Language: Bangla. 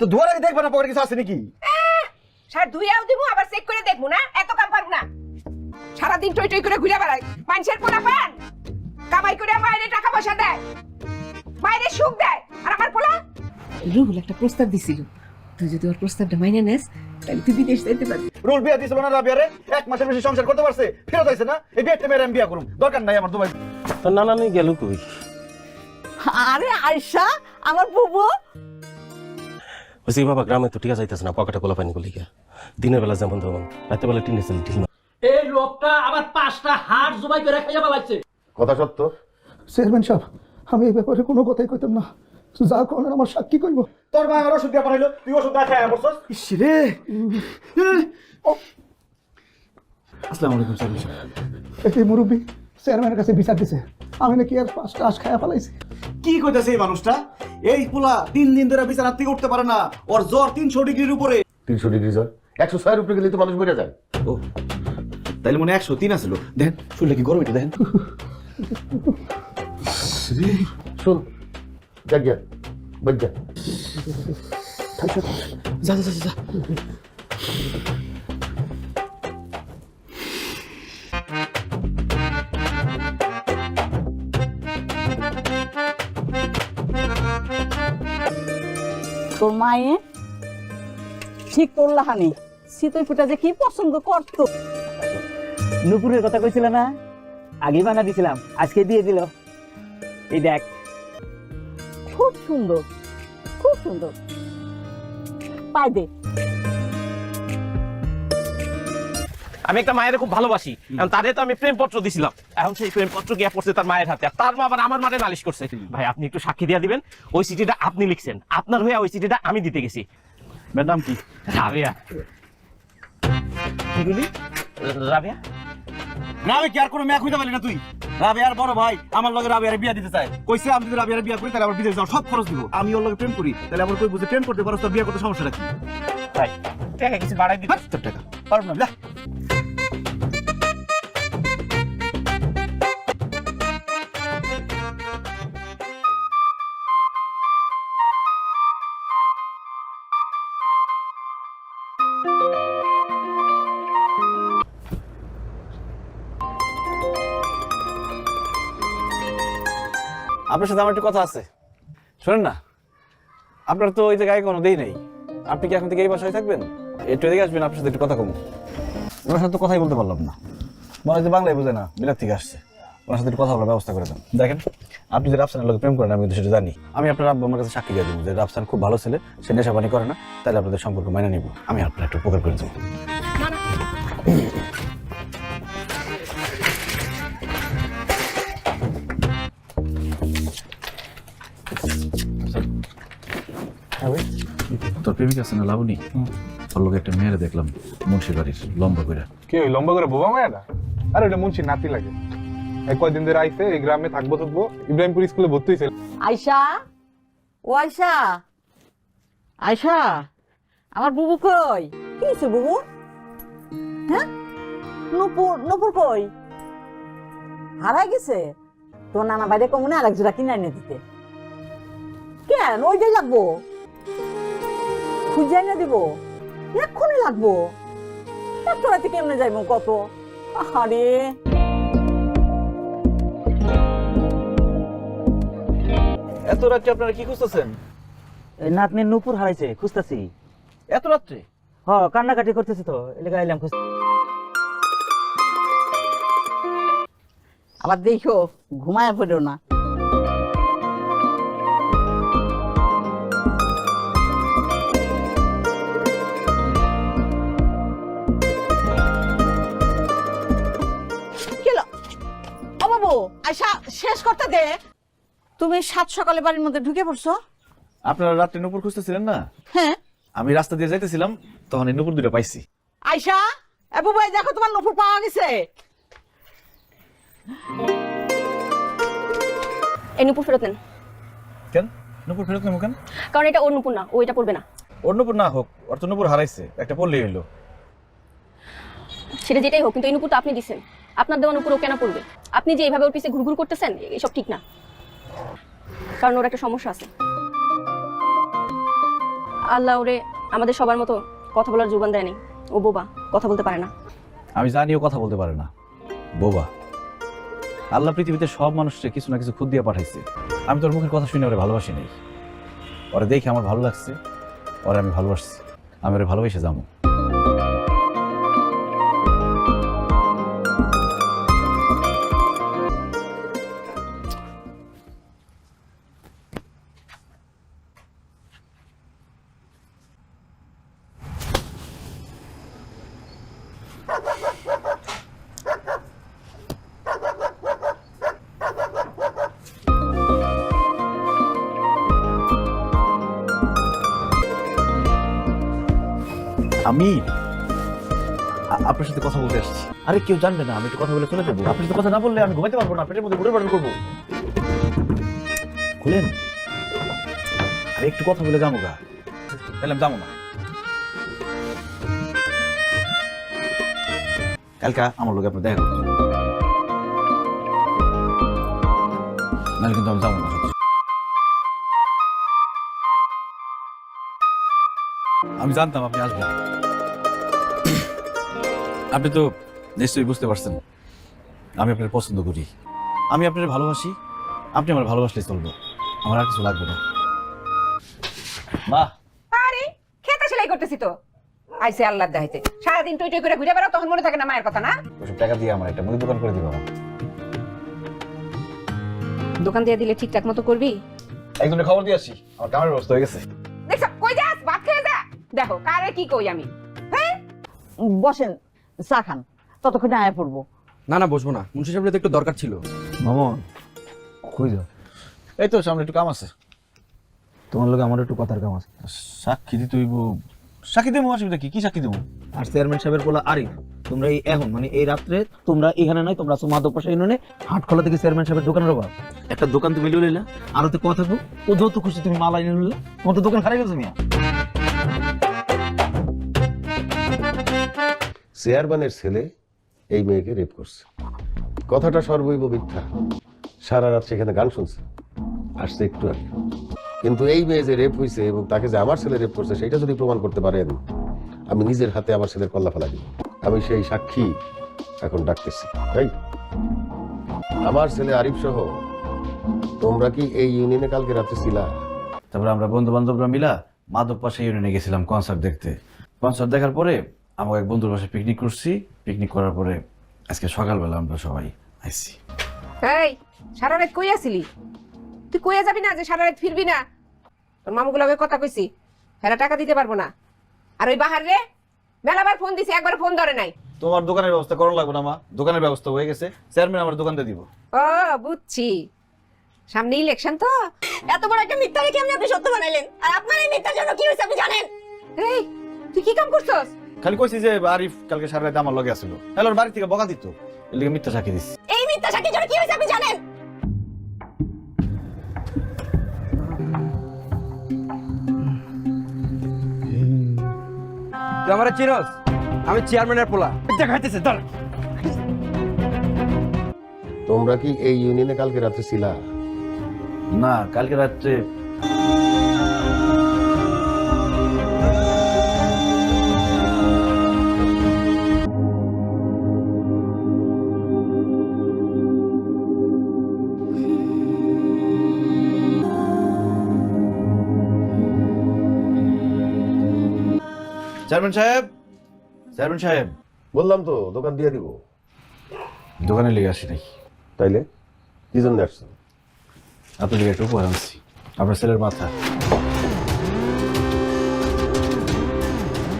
তো ধোয়ার আগে দেখবে না পকেটে কিছু আছে নাকি? সার ধুইয়াও দিব আবার চেক করে দেখব না। এত কাম পারব না। সারাদিন টই টই করে ঘুরে বেড়াই। মানুষের পোলা পান। কামাই করে বাইরে টাকা পয়সা দেয়। বাইরে সুখ দেয়। আর আমার পোলা? রুহুল একটা প্রস্তাব দিছিল। তুই যদি ওর প্রস্তাবটা মাইনে নেস তাহলে তুই বিদেশ যেতে পারবি। রোল বিয়া দিছিল না রাবিয়ারে এক মাসের বেশি সংসার করতে পারছে? ফেরত আইছে না? এই বিয়েটা মেরে আমি বিয়া করুম। দরকার নাই আমার দুবাই। তোর নানা নেই গেল কই? আরে আয়সা আমার বুবু। বলছি বাবা গ্রামে তো ঠিক আছে যাইতেছে না পকেটে কোলা পানি গুলি দিনের বেলা যেমন তেমন রাতের বেলা টিনে ছিল ঠিক না এই লোকটা আবার পাঁচটা হাড় জবাই করে খাইয়া বেলাচ্ছে কথা সত্য? চেয়ারম্যান সাহেব আমি এই ব্যাপারে কোনো কথাই কইতাম না। যা কোন আমার সাক্ষী কইব। তোর মা আমার ওষুধ দিয়া পাঠাইলো তুই ওষুধ না খায় বলছস ইস রে! আসসালামু আলাইকুম স্যার এই মুরব্বী চেয়ারম্যানের কাছে বিচার দিছে। আমি নাকি আর পাঁচটা আশ খায়া ফেলাইছি কি কইতাছে এই মানুষটা? এই পোলা তিন দিন ধরে বিছানা থেকে উঠতে পারে না। ওর জ্বর তিনশো ডিগ্রির উপরে। তিনশো ডিগ্রি জ্বর? একশো ছয়ের উপরে গেলে তো মানুষ মরে যায়। ও তাইলে মনে একশো তিন আসলো দেখেন শুনলে কি গরম এটা দেখেন শোন দেখ গিয়া বাদ যা যা যা যা। তোর মায়ে? ঠিক করলা হানি। শীতের পিঠা যে কি পছন্দ করতো। নুপুরের কথা কইছিল না? আগে বানা দিছিলাম আজকে দিয়ে দিল। এই দেখ। খুব সুন্দর খুব সুন্দর। পাই দে। আমি একটা মায়ের খুব ভালোবাসি। তাদের তো আমি প্রেমপত্র দিছিলাম। এখন সেই প্রেমপত্র গিয়া পড়ছে তার মায়ের হাতে। আর তার মা আবার আমার মাঠে নালিশ করছে। ভাই আপনি একটু সাক্ষী দিয়া দিবেন ওই চিঠিটা আপনি লিখছেন। আপনার হয়ে ওই চিঠিটা আমি দিতে গেছি। ম্যাডাম কি? রাবিয়া। রাবিয়া? আমি কি আর কোনো মেয়ে খুঁজে পারি না তুই? রাবিয়ার বড় ভাই আমার লগে রাবিয়ার বিয়া দিতে চায়। কইছে আমি যদি রাবিয়ার বিয়া করি তাহলে আমার বিদেশ সব খরচ দিব। আমি ওর লগে প্রেম করি তাহলে আমার কই বুঝে প্রেম করতে পারো তোর বিয়া করতে সমস্যা কি? ভাই টাকা কিছু বাড়াই হাট তোর টাকা। পারব না আপনার সাথে আমার একটু কথা আছে। শোনেন না, আপনার তো ওই জায়গায় কোনো দেই নেই। আপনি কি এখন থেকে এই বাসায় থাকবেন? একটু এদিকে আসবেন, আপনার সাথে একটু কথা কমু ওনার সাথে তো কথাই বলতে পারলাম না। মনে হয় বাংলায় বোঝে না বিলাত থেকে আসছে ওনার সাথে কথা বলার ব্যবস্থা করে দেন। দেখেন আপনি যে রাফসানের লোক প্রেম করেন আমি কিন্তু সেটা জানি। আমি আপনার আব্বু আমার কাছে সাক্ষী দিয়ে দেবো যে রাফসান খুব ভালো ছেলে সে নেশাবানি করে না তাহলে আপনাদের সম্পর্ক মেনে নিব। আমি আপনার একটু উপকার করে দেবো। তোর প্রেমিক আছে না লাবণী? ওর লোক একটা মেয়েরে দেখলাম মুন্সি বাড়ির লম্বা করে কে ওই লম্বা করে বোবা মায়াটা আরে ওটা মুন্সি নাতি লাগে। কয়দিন ধরে এই গ্রামে থাকব থাকব। ইব্রাহিমপুর স্কুলে ভর্তি হয়েছে। ও আমার বুবু কই? কি হয়েছে বুবু? হ্যাঁ? নুপুর নুপুর কই? হারাই গেছে? তোর নানা বাইরে কমনে আরেক জোড়া কিনে এনে দিতে। কেন? ওইটাই লাগবো। খুঁজে এনে দিব। এক্ষুনি লাগবো। এত রাতে কেমনে যাইব কত? আরে এত রাত্রে আপনারা কি খুঁজতেছেন? নাতনির নুপুর হারাইছে খুঁজতাছি। এত রাত্রে? হ কান্নাকাটি করতেছে তো এলাকা এলাম খুঁজ আবার দেখো ঘুমায় পড়ো না। শেষ করতে দে। তুমি সাত সকালে বাড়ির মধ্যে ঢুকে পড়ছো? আপনারা রাত্রে নুপুর খুঁজতেছিলেন না? হ্যাঁ। আমি রাস্তা দিয়ে যাইতেছিলাম তখন এই নুপুর দুটো পাইছি। আয়সা এ বাবু এই দেখো তোমার নপুর পাওয়া গেছে। এই নুপুর ফেরত নেন। কেন? নুপুর ফেরত নেব কেন? কারণ এটা ওর নুপুর না ও এটা পড়বে না। ওর নুপুর না হোক ওর তো নুপুর হারাইছে একটা পড়লেই হইল। সেটা যেটাই হোক কিন্তু এই নুপুরটা আপনি দিছেন। আপনার দেওয়া নুপুর ও কেন পড়বে? আপনি যে এইভাবে ওর পিছে ঘুরঘুর করতেছেন এসব ঠিক না। কারণ ওর একটা সমস্যা আছে। আল্লাহ ওরে আমাদের সবার মতো কথা বলার যোগান দেয়নি। ও বোবা, কথা বলতে পারে না। আমি জানি ও কথা বলতে পারে না। বোবা। আল্লাহ পৃথিবীতে সব মানুষকে কিছু না কিছু খুদ দিয়ে পাঠাইছে। আমি তোর মুখের কথা শুনে ওরে ভালোবাসি নাই। ওরে দেখে আমার ভালো লাগছে, ওরে আমি ভালোবাসছি। আমি ওরে ভালোবেসে যাব। আমি? আপনার সাথে কথা বলতে আসছি। আরে কেউ জানবে না আমি একটু কথা বলে চলে যাব। আপনার সাথে কথা না বললে আমি ঘুমাইতে পারব না পেটের মধ্যে ঘুরে বাড়ি করব। খুলেন। আরে একটু কথা বলে যাব গা। তাহলে আমি যাব না। কালকা আমার লোক আপনার দেখা করতে। নাহলে কিন্তু আমি যাব না। আমি জানতাম আপনি আসবেন। আপনি তো নিশ্চয়ই বুঝতে পারছেন আমি আপনার পছন্দ করি। আমি আপনার ভালোবাসি আপনি আমার ভালোবাসলে চলবো। আমার আর কিছু লাগবে না। মা আরে খেতে সেলাই করতেছি তো। আইসে আল্লাহ দেখাইতে সারাদিন টই টই করে ঘুরে বেড়াও তখন মনে থাকে না মায়ের কথা না? টাকা দিয়ে আমার একটা মুদি দোকান করে দিবা মা দোকান দিয়ে দিলে ঠিকঠাক মতো করবি? একজনের খবর দিয়ে আসছি আমার কামের ব্যবস্থা হয়ে গেছে। দেখো কারে কি কই আমি? হ্যাঁ? বসেন চা খান ততক্ষণে আয়া পড়ব। না না বসবো না। মুন্সি সাহেবের তো একটু দরকার ছিল। মামন কই যাও? এই তো সামনে একটু কাম আছে। তোমার লোক আমার একটু কথার কাম আছে। সাক্ষী দিতে হইব। সাক্ষী দেবো অসুবিধা কি? কি সাক্ষী দেবো? আর চেয়ারম্যান সাহেবের বলা আরিফ তোমরা এই এখন মানে এই রাত্রে তোমরা এখানে নয় তোমরা মাদক পাশা ইউনিয়নে হাটখোলা থেকে চেয়ারম্যান সাহেবের দোকান রবা একটা দোকান তুমি লইলা আরও তো কথা থাকো ও যত খুশি তুমি মাল এনে লইলা তোমার তো দোকান খারাপ গেছে মিয়া। চেয়ারম্যানের ছেলে এই মেয়েকে রেপ করছে। কথাটা সর্বৈব মিথ্যা। সারা রাত সেখানে গান শুনছে। আসছে একটু আগে। কিন্তু এই মেয়ে যে রেপ হয়েছে এবং তাকে যে আমার ছেলে রেপ করছে সেটা যদি প্রমাণ করতে পারেন, আমি নিজের হাতে আমার ছেলের কল্লা ফেলা দিব। আমি সেই সাক্ষী এখন ডাকতেছি। তাই আমার ছেলে আরিফ সহ তোমরা কি এই ইউনিয়নে কালকে রাত্রে ছিলা? তারপরে আমরা বন্ধু বান্ধবরা মিলা মাদক পাশা ইউনিয়নে গেছিলাম কনসার্ট দেখতে। কনসার্ট দেখার পরে আমাকে এক বন্ধুর বাসায় পিকনিক করছি। পিকনিক করার পরে আজকে সকালবেলা আমরা সবাই আইছি। এই সারা রাত কই আসিলি তুই কইয়া যাবি না যে সারা রাত ফিরবি না? তোর মামুগুলোকে কথা কইছি হেরা টাকা দিতে পারব না। আর ওই বাহার রে মেলাবার ফোন দিছি একবার ফোন ধরে নাই। তোমার দোকানের ব্যবস্থা করা লাগবে না মা। দোকানের ব্যবস্থা হয়ে গেছে। চেয়ারম্যান আমার দোকান দিয়ে দিব। ও বুঝছি। সামনে ইলেকশন তো? এত বড় একটা মিথ্যা রেখে আপনি আপনি সত্য বানাইলেন। আর আপনার এই মিথ্যার জন্য কি হয়েছে আপনি জানেন? এই তুই কি কাম করছস? খালি কইছি যে আরিফ কালকে সারা রাতে আমার লগে আসলো হ্যালো বাড়ি থেকে বকা দিত। এর লিগে মিথ্যা সাক্ষী দিছি। এই মিথ্যা সাক্ষীর জন্য কি হয়েছে আপনি জানেন? তুই আমার চিনস? আমি চেয়ারম্যানের পোলা। দেখাইতেছে দাঁড়া তোমরা কি এই ইউনিয়নে কালকে রাত্রে ছিলা? না কালকে রাত্রে চেয়ারম্যান সাহেব চেয়ারম্যান সাহেব। বললাম তো দোকান দিয়ে দিব। দোকানে লেগে আসি নাই তাইলে কি জন্য আসছো আপনার লেগে একটা উপহার আনছি। আপনার ছেলের মাথা।